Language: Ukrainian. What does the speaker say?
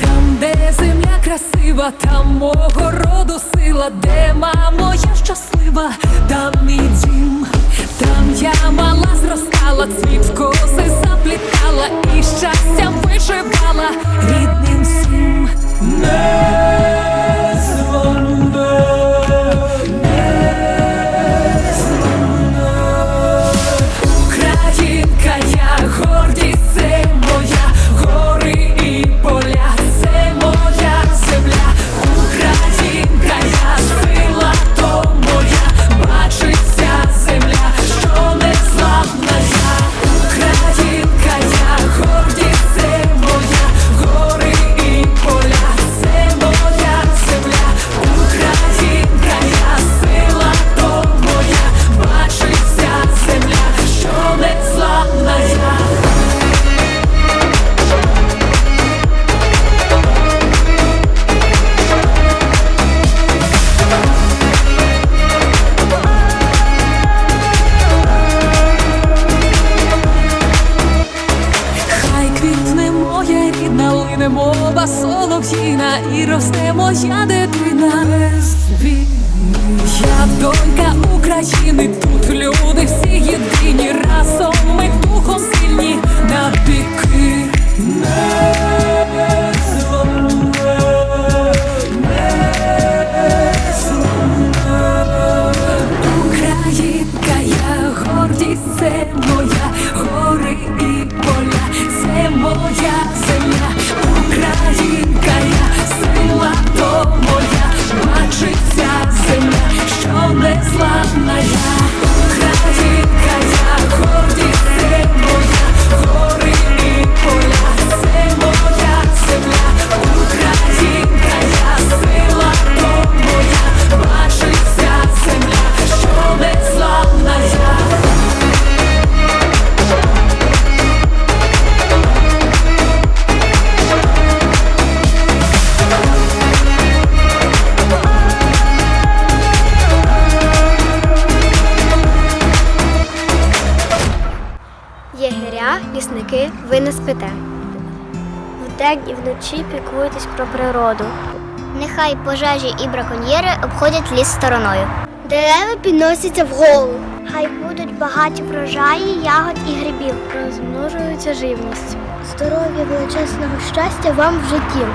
Там, де земля красива, там мого роду сила, де мамо я щаслива, там мій дім, солов'їна і росте моя дитина. Я донька України, Єгеря, лісники, ви не спите. Вдень і вночі піклуйтесь про природу. Нехай пожежі і браконьєри обходять ліс стороною. Дерева підносяться вгору. Хай будуть багаті врожаї, ягод і грибів. Розмножується живність. Здоров'я величезного щастя вам в житті.